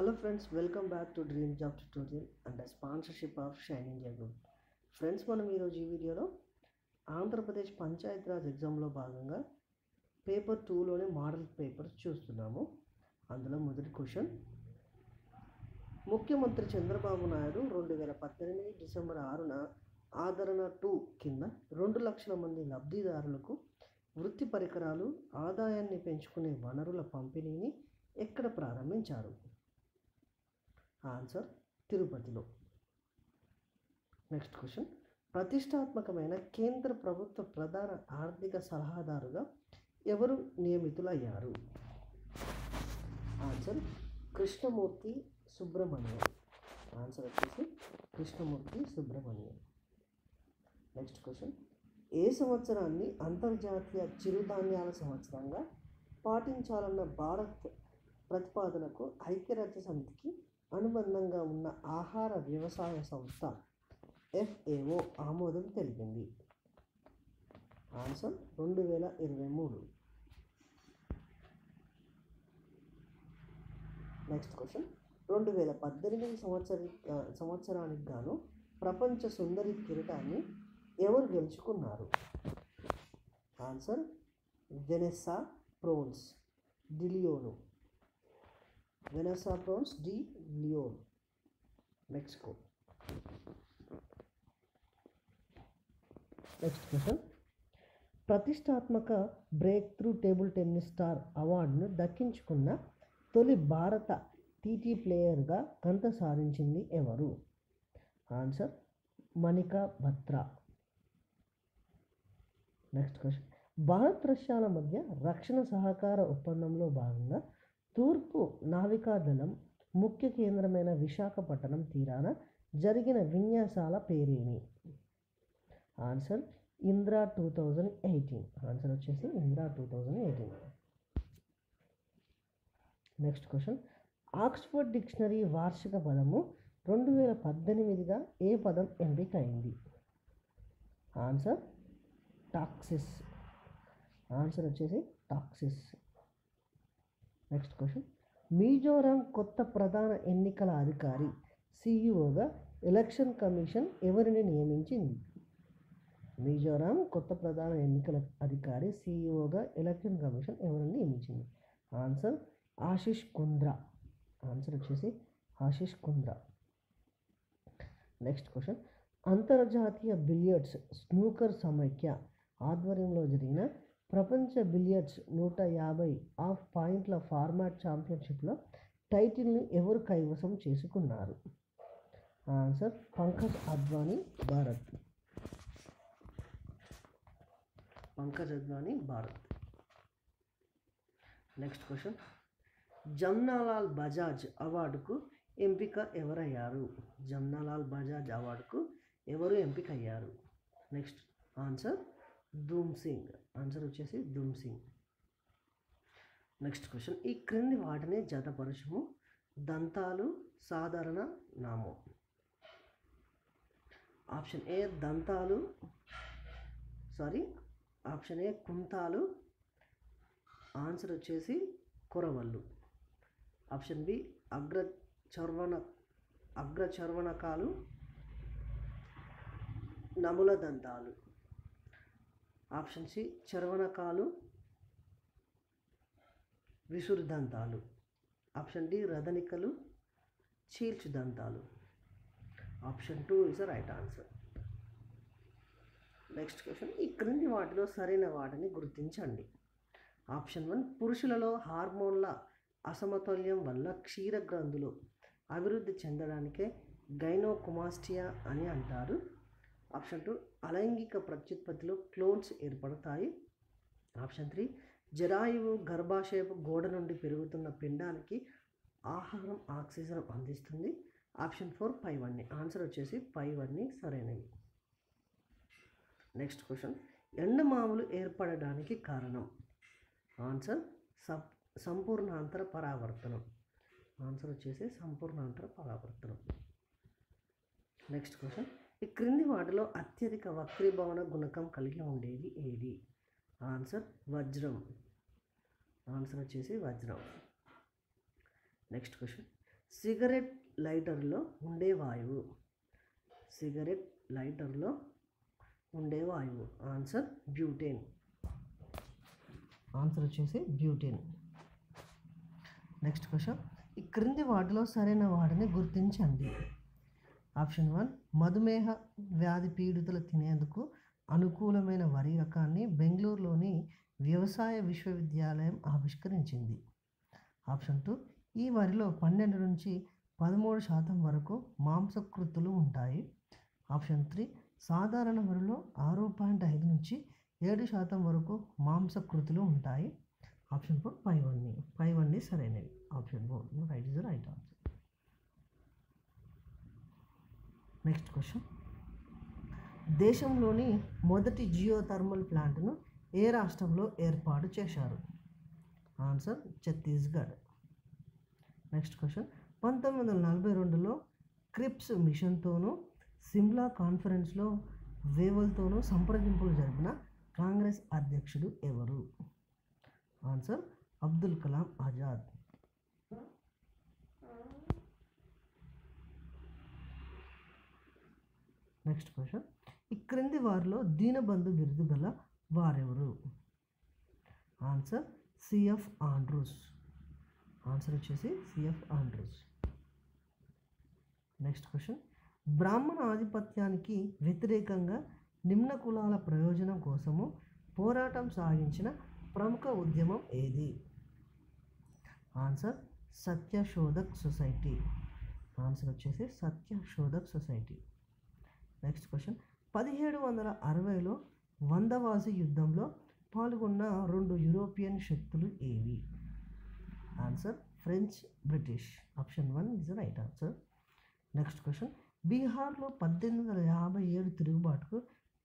Hello friends welcome back to dream job tutorial and sponsorship of shining jug friends మనం ఈరోజు ఈ వీడియోలో ఆంధ్రప్రదేశ్ పంచాయతీరాజ్ ఎగ్జామ్లో భాగంగా పేపర్ టూలోని మోడల్ పేపర్ చూస్తున్నాము అందులో మొదటి క్వశ్చన్ ముఖ్యమంత్రి చంద్రబాబు నాయుడు రెండు వేల పద్దెనిమిది డిసెంబర్ ఆరున ఆదరణ టూ కింద రెండు లక్షల మంది లబ్ధిదారులకు వృత్తి పరికరాలు ఆదాయాన్ని పెంచుకునే వనరుల పంపిణీని ఎక్కడ ప్రారంభించారు ఆన్సర్ తిరుపతిలో నెక్స్ట్ క్వశ్చన్ ప్రతిష్టాత్మకమైన కేంద్ర ప్రభుత్వ ప్రధాన ఆర్థిక సలహాదారుగా ఎవరు నియమితులయ్యారు ఆన్సర్ కృష్ణమూర్తి సుబ్రహ్మణ్యం ఆన్సర్ వచ్చేసి కృష్ణమూర్తి సుబ్రహ్మణ్యం నెక్స్ట్ క్వశ్చన్ ఏ సంవత్సరాన్ని అంతర్జాతీయ చిరుధాన్యాల సంవత్సరంగా పాటించాలన్న భారత్ ప్రతిపాదనకు ఐక్యరాజ్య సమితికి అనుబంధంగా ఉన్న ఆహార వ్యవసాయ సంస్థ ఎఫ్ఏఓ ఆమోదం తెలిపింది ఆన్సర్ రెండు వేల ఇరవై మూడు నెక్స్ట్ క్వశ్చన్ రెండు వేల పద్దెనిమిది సంవత్సర సంవత్సరానికి గాను ప్రపంచ సుందరి కిరీటాన్ని ఎవరు గెలుచుకున్నారు answer Vanessa Ponce డిలియోను Vanessa Ponce de Leon Mexico next question ప్రతిష్టాత్మక breakthrough table tennis star అవార్డును దక్కించుకున్న తొలి భారత టీటీ ప్లేయర్గా కంత సాధించింది ఎవరు answer Manika Batra next question Bharat రష్యాల మధ్య రక్షణ సహకార ఒప్పందంలో భాగంగా తూర్పు నావికాదళం ముఖ్య కేంద్రమైన విశాఖపట్నం తీరాన జరిగిన విన్యాసాల పేరేమి answer Indra two thousand eighteen answer వచ్చేసి Indra two thousand eighteen next question Oxford dictionary వార్షిక పదము రెండు వేల పద్దెనిమిదిగా ఏ పదం ఎంపిక అయింది ఆన్సర్ టాక్సిస్ ఆన్సర్ వచ్చేసి టాక్సిస్ నెక్స్ట్ క్వశ్చన్ మిజోరాం కొత్త ప్రధాన ఎన్నికల అధికారి సిఇఓగా ఎలక్షన్ కమిషన్ ఎవరిని నియమించింది మిజోరాం కొత్త ప్రధాన ఎన్నికల అధికారి సిఇఓగా ఎలక్షన్ కమిషన్ ఎవరిని నియమించింది ఆన్సర్ ఆశిష్ కుంద్రా ఆన్సర్ వచ్చేసి ఆశిష్ కుంద్రా నెక్స్ట్ క్వశ్చన్ అంతర్జాతీయ బిలియర్డ్స్ స్నూకర్ సమైక్య ఆధ్వర్యంలో జరిగిన ప్రపంచ బిలియర్డ్స్ నూట యాభై ఆఫ్ పాయింట్ల ఫార్మాట్ ఛాంపియన్షిప్లో టైటిల్ని ఎవరు కైవసం చేసుకున్నారు answer Pankaj Advani Bharat Pankaj Advani Bharat next question Jamnalal Bajaj అవార్డుకు ఎంపిక ఎవరయ్యారు జమ్నాలాల్ బజాజ్ అవార్డుకు ఎవరు ఎంపిక అయ్యారు నెక్స్ట్ ఆన్సర్ ధూమ్ సింగ్ ఆన్సర్ వచ్చేసి ధూమ్సింగ్ నెక్స్ట్ క్వశ్చన్ ఈ క్రింది వాటిని జతపరచము దంతాలు సాధారణ నామం ఆప్షన్ ఏ దంతాలు సారీ ఆప్షన్ ఏ కుంతాలు ఆన్సర్ వచ్చేసి కొరవళ్ళు ఆప్షన్ బి అగ్ర చర్వణ అగ్ర చర్వణకాలు నముల దంతాలు ఆప్షన్ సి చర్వణకాలు దంతాలు ఆప్షన్ డి రథనికలు దంతాలు option two is right answer next question ఈ క్రింది వాటిలో సరైన వాటిని గుర్తించండి ఆప్షన్ వన్ పురుషులలో హార్మోన్ల అసమతుల్యం వల్ల క్షీర అభివృద్ధి చెందడానికే గైనోకుమాస్టియా అని అంటారు ఆప్షన్ టూ అలైంగిక ప్రత్యుత్పత్తిలో క్లోన్స్ ఏర్పడతాయి ఆప్షన్ త్రీ జరాయువు గర్భాశయపు గోడ నుండి పెరుగుతున్న పిండానికి ఆహారం ఆక్సిజన్ అందిస్తుంది ఆప్షన్ ఫోర్ పై వన్ని ఆన్సర్ వచ్చేసి పై వన్ని సరైనవి నెక్స్ట్ క్వశ్చన్ ఎండమాములు ఏర్పడడానికి కారణం ఆన్సర్ సప్ సంపూర్ణాంతర పరావర్తనం ఆన్సర్ వచ్చేసి సంపూర్ణాంతర పరావర్తనం నెక్స్ట్ క్వశ్చన్ ఈ క్రింది వాటిలో అత్యధిక వక్రీభవన గుణకం కలిగి ఉండేది ఏది ఆన్సర్ వజ్రం ఆన్సర్ వచ్చేసి వజ్రం నెక్స్ట్ క్వశ్చన్ సిగరెట్ లైటర్లో ఉండే వాయువు సిగరెట్ లైటర్లో ఉండే వాయువు ఆన్సర్ బ్యూటేన్ ఆన్సర్ వచ్చేసి బ్యూటేన్ నెక్స్ట్ క్వశ్చన్ ఈ క్రింది వాటిలో సరైన వాటిని గుర్తించండి ఆప్షన్ వన్ మధుమేహ వ్యాధి పీడితులు తినేందుకు అనుకూలమైన వరి రకాన్ని బెంగళూరులోని వ్యవసాయ విశ్వవిద్యాలయం ఆవిష్కరించింది ఆప్షన్ టూ ఈ వరిలో పన్నెండు నుంచి పదమూడు శాతం వరకు మాంసకృతులు ఉంటాయి ఆప్షన్ త్రీ సాధారణ వరిలో ఆరు పాయింట్ ఐదు నుంచి ఏడు శాతం వరకు మాంసకృతులు ఉంటాయి ఆప్షన్ ఫోర్ ఫైవ్ పైవన్నీ సరైనవి option four right is right answer next question దేశంలోని మొదటి జియో థర్మల్ ప్లాంట్ను ఏ రాష్ట్రంలో ఏర్పాటు చేశారు ఆన్సర్ ఛత్తీస్గఢ్ నెక్స్ట్ క్వశ్చన్ పంతొమ్మిది వందల నలభై రెండులో క్రిప్స్ మిషన్తోనూ సిమ్లా కాన్ఫరెన్స్లో వేవల్తోనూ సంప్రదింపులు జరిపిన కాంగ్రెస్ అధ్యక్షుడు ఎవరు answer Abdul Kalam Azad next question ఈ క్రింది వారిలో దీనబంధు బిరుదు గల వారెవరు ఆన్సర్ సిఎఫ్ ఆండ్రూస్ ఆన్సర్ వచ్చేసి సిఎఫ్ ఆండ్రూస్ నెక్స్ట్ క్వశ్చన్ బ్రాహ్మణ ఆధిపత్యానికి వ్యతిరేకంగా నిమ్న కులాల ప్రయోజనం కోసము పోరాటం సాగించిన ప్రముఖ ఉద్యమం ఏది ఆన్సర్ సత్యశోధక్ సొసైటీ ఆన్సర్ వచ్చేసి సత్యశోధక్ సొసైటీ నెక్స్ట్ క్వశ్చన్ పదిహేడు వందల అరవైలో వందవాసి యుద్ధంలో పాల్గొన్న రెండు యూరోపియన్ శక్తులు ఏవి answer French British option one is right answer next question బీహార్లో పద్దెనిమిది వందల యాభై ఏడు తిరుగుబాటుకు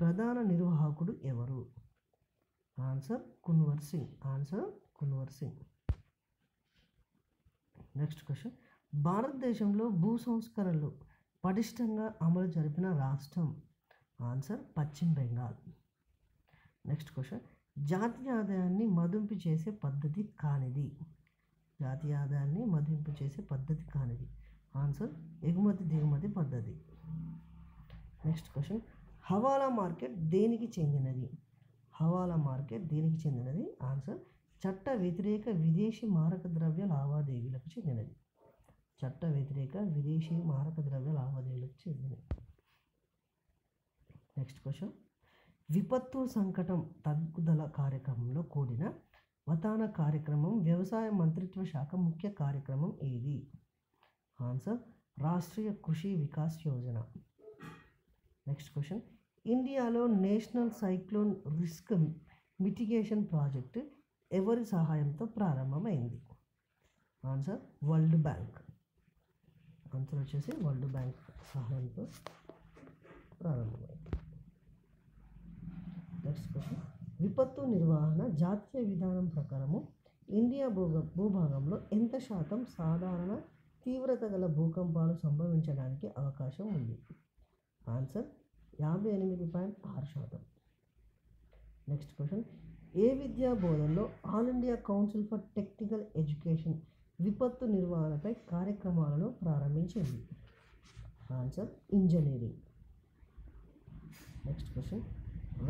ప్రధాన నిర్వాహకుడు ఎవరు answer Kunwar Singh answer Kunwar Singh next question భారతదేశంలో భూ సంస్కరణలు పటిష్టంగా అమలు జరిపిన రాష్ట్రం ఆన్సర్ పశ్చిమ బెంగాల్ నెక్స్ట్ క్వశ్చన్ జాతీయ ఆదాయాన్ని మదింపు చేసే పద్ధతి కానిది జాతీయ ఆదాయాన్ని మదింపు చేసే పద్ధతి కానిది ఆన్సర్ ఎగుమతి దిగుమతి పద్ధతి నెక్స్ట్ క్వశ్చన్ హవాలా మార్కెట్ దేనికి చెందినది హవాలా మార్కెట్ దేనికి చెందినది ఆన్సర్ చట్ట వ్యతిరేక విదేశీ మారక ద్రవ్య లావాదేవీలకు చెందినది చట్ట వ్యతిరేక విదేశీ మారక ద్రవ్య లావాదేవీలకు చెందినవి నెక్స్ట్ క్వశ్చన్ విపత్తు సంకటం తగ్గుదల కార్యక్రమంలో కూడిన వతాన కార్యక్రమం వ్యవసాయ మంత్రిత్వ శాఖ ముఖ్య కార్యక్రమం ఏది answer Rashtriya Krishi Vikas Yojana next question ఇండియాలో national cyclone risk mitigation project ఎవరి సహాయంతో ప్రారంభమైంది ఆన్సర్ వరల్డ్ బ్యాంక్ ఆన్సర్ వచ్చేసి వరల్డ్ బ్యాంక్ సహాయంతో ప్రారంభమైంది నెక్స్ట్ క్వశ్చన్ విపత్తు నిర్వహణ జాతీయ విధానం ప్రకారము ఇండియా భూగ భూభాగంలో ఎంత శాతం సాధారణ తీవ్రత గల భూకంపాలు సంభవించడానికి అవకాశం ఉంది ఆన్సర్ యాభై ఎనిమిది పాయింట్ ఆరు శాతం నెక్స్ట్ క్వశ్చన్ ఏ విద్యా బోధనలో all India council for technical education విపత్తు నిర్వహణపై కార్యక్రమాలను ప్రారంభించింది answer engineering next question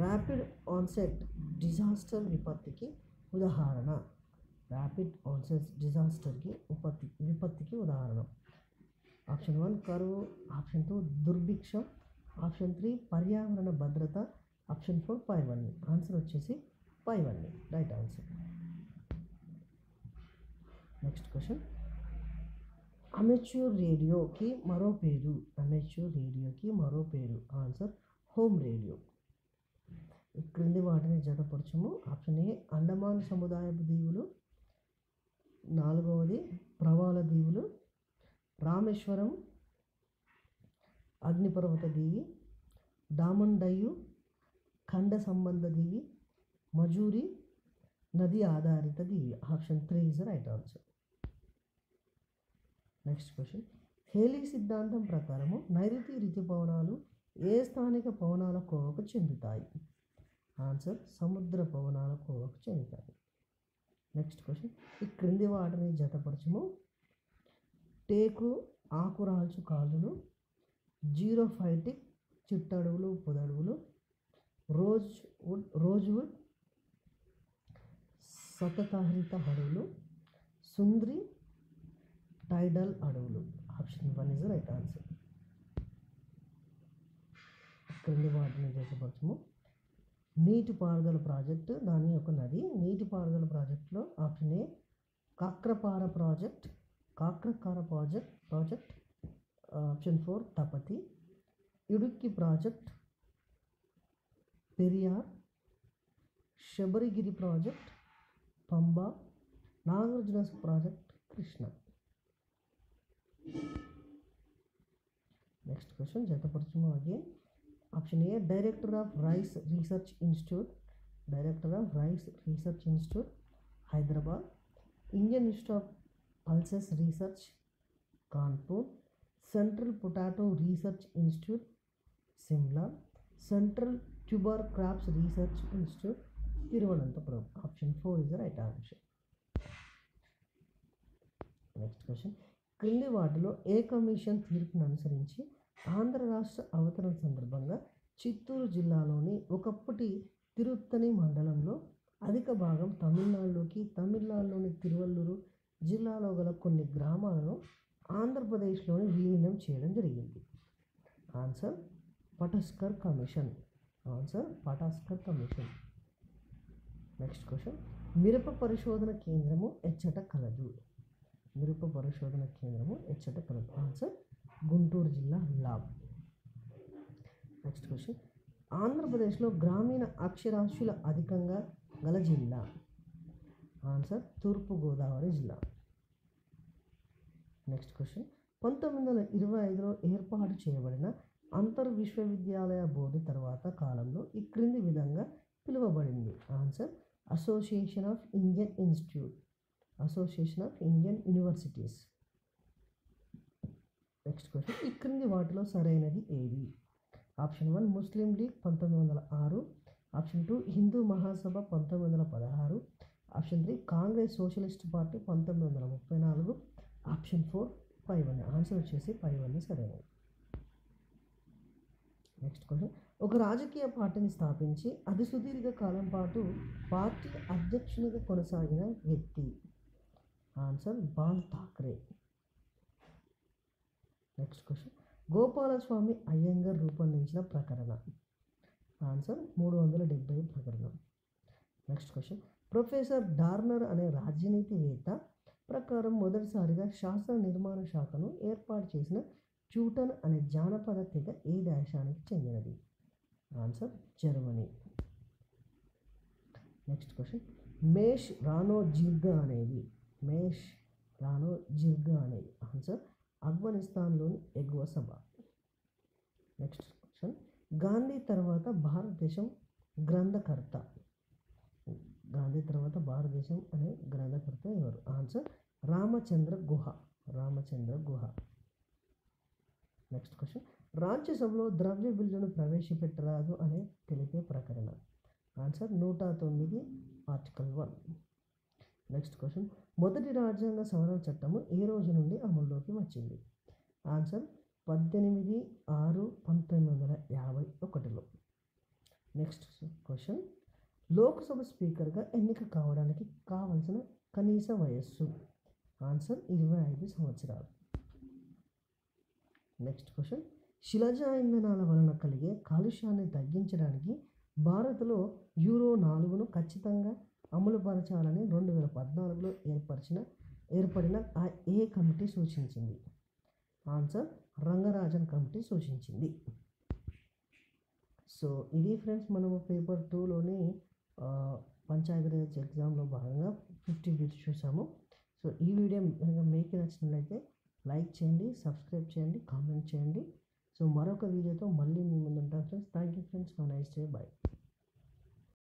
rapid onset disaster విపత్తికి ఉదాహరణ ర్యాపిడ్ ఆన్సెట్ డిజాస్టర్కి ఉపత్తి విపత్తికి ఉదాహరణ ఆప్షన్ వన్ కరువు ఆప్షన్ టూ దుర్భిక్షం ఆప్షన్ త్రీ పర్యావరణ భద్రత ఆప్షన్ ఫోర్ వన్ ఆన్సర్ వచ్చేసి పైవన్నీ right answer next question amateur రేడియోకి మరో పేరు అమెచ్యూర్ రేడియోకి మరో పేరు ఆన్సర్ హోమ్ రేడియో క్రింది వాటిని జతపరచము ఆప్షన్ ఏ అండమాన్ సముదాయపు దీవులు నాలుగవది ప్రవాల దీవులు రామేశ్వరం అగ్నిపర్వత దీవి డయ్యు ఖండ సంబంధ దీవి మజూరి నది ఆధారిత దీవి option three is right answer next question Halley సిద్ధాంతం ప్రకారము నైరుతి రుతుపవనాలు ఏ స్థానిక పవనాల కోవకు చెందుతాయి ఆన్సర్ సముద్ర పవనాల కోవకు చెందుతాయి నెక్స్ట్ క్వశ్చన్ ఈ క్రింది వాటిని జతపరచము టేకు ఆకురాల్చు కాలులు జీరోఫైటిక్ చిట్టడుగులు పొదడుగులు రోజ్ వుడ్ వుడ్ సతతహరిత అడవులు సుంద్రి టైడల్ అడవులు option one is right answer క్రింది వాటిని జతపరచము నీటిపారుదల ప్రాజెక్టు దాని యొక్క నది నీటిపారుదల ప్రాజెక్టులో option A Kakrapar project Kakrapar project project option four Tapti Idukki project Periyar Sabarigiri project Pamba Nagarjuna project Krishna Next question, Jataparchima again. Option A, Director of Rice Research Institute, Director of Rice Research Institute, Hyderabad, Indian Institute of Pulses Research, Kanpur, Central Potato Research Institute, Simla, Central Tuber Crops Research Institute, Thiruvananthapuram. Option 4 is the right answer. Next question. క్రింది వాటిలో ఏ commission తీర్పును అనుసరించి ఆంధ్ర రాష్ట్ర అవతరణ సందర్భంగా చిత్తూరు జిల్లాలోని ఒకప్పటి తిరుత్తని మండలంలో అధిక భాగం తమిళనాడులోకి తమిళనాడులోని తిరువల్లూరు జిల్లాలో గల కొన్ని గ్రామాలను ఆంధ్రప్రదేశ్లోని విలీనం చేయడం జరిగింది answer Pataskar commission answer Pataskar commission next question మిరప పరిశోధన కేంద్రము ఎచ్చట కలదు మిరప పరిశోధన కేంద్రము ఎచ్చట ఆన్సర్ గుంటూరు జిల్లా లాబ్ నెక్స్ట్ క్వశ్చన్ ఆంధ్రప్రదేశ్లో గ్రామీణ అక్షరాస్యుల అధికంగా గల జిల్లా ఆన్సర్ తూర్పుగోదావరి జిల్లా నెక్స్ట్ క్వశ్చన్ పంతొమ్మిది వందల ఇరవై ఐదులో ఏర్పాటు చేయబడిన అంతర్ విశ్వవిద్యాలయ బోర్డు తర్వాత కాలంలో ఈ క్రింది విధంగా పిలువబడింది answer association of Indian institute association of Indian universities next question ఈ క్రింది వాటిలో సరైనది ఏది ఆప్షన్ వన్ ముస్లిం లీగ్ పంతొమ్మిది వందల ఆరు ఆప్షన్ టూ హిందూ మహాసభ పంతొమ్మిది వందల పదహారు option three Congress socialist party పంతొమ్మిది వందల ముప్పై నాలుగు option four five one answer వచ్చేసి ఫైవ్ వన్ సరైనది నెక్స్ట్ క్వశ్చన్ ఒక రాజకీయ పార్టీని స్థాపించి అతి సుదీర్ఘ కాలం పాటు పార్టీ అధ్యక్షునిగా కొనసాగిన వ్యక్తి answer Bal Thackeray next question Gopalaswami Ayyangar రూపొందించిన ప్రకరణ ఆన్సర్ మూడు వందల డెబ్బై ప్రకరణం నెక్స్ట్ క్వశ్చన్ ప్రొఫెసర్ డార్నర్ అనే రాజనీతివేత్త ప్రకారం మొదటిసారిగా శాసన నిర్మాణ శాఖను ఏర్పాటు చేసిన చూటన్ అనే జానపద తెగ ఏ దేశానికి చెందినది answer Germany next question mesh రానో జీర్గ అనేది మేష్ రాను జిర్గా అనేది ఆన్సర్ ఆఫ్ఘనిస్తాన్లోని ఎగువ సభ నెక్స్ట్ క్వశ్చన్ గాంధీ తర్వాత భారతదేశం గ్రంథకర్త గాంధీ తర్వాత భారతదేశం అనే గ్రంథకర్త ఎవరు answer Ramachandra Guha Ramachandra Guha next question రాజ్యసభలో ద్రవ్య బిల్లును ప్రవేశపెట్టరాదు అనే తెలిపే ప్రకటన ఆన్సర్ నూట తొమ్మిది ఆర్టికల్ వన్ నెక్స్ట్ క్వశ్చన్ మొదటి రాజ్యాంగ సవరణ చట్టము ఏ రోజు నుండి అమల్లోకి వచ్చింది ఆన్సర్ పద్దెనిమిది ఆరు పంతొమ్మిది వందల యాభై ఒకటిలో నెక్స్ట్ క్వశ్చన్ లోక్సభ స్పీకర్గా ఎన్నిక కావడానికి కావలసిన కనీస వయస్సు ఆన్సర్ ఇరవై ఐదు సంవత్సరాలు నెక్స్ట్ క్వశ్చన్ శిలజ ఇంధనాల వలన కలిగే కాలుష్యాన్ని తగ్గించడానికి భారత్లో యూరో నాలుగును ఖచ్చితంగా అమలుపరచాలని రెండు వేల పద్నాలుగులో ఏర్పరిచిన ఏర్పడిన ఆ ఏ కమిటీ సూచించింది ఆన్సర్ రంగరాజన్ కమిటీ సూచించింది సో ఇది ఫ్రెండ్స్ మనము పేపర్ టూలోని పంచాయతీరాజ్ ఎగ్జామ్లో భాగంగా ఫిఫ్టీ బిట్స్ చూసాము సో ఈ వీడియో మీకు నచ్చినట్లయితే లైక్ చేయండి సబ్స్క్రైబ్ చేయండి కామెంట్ చేయండి సో మరొక వీడియోతో మళ్ళీ మీ ముందు ఉంటాం friends thank you friends nice day bye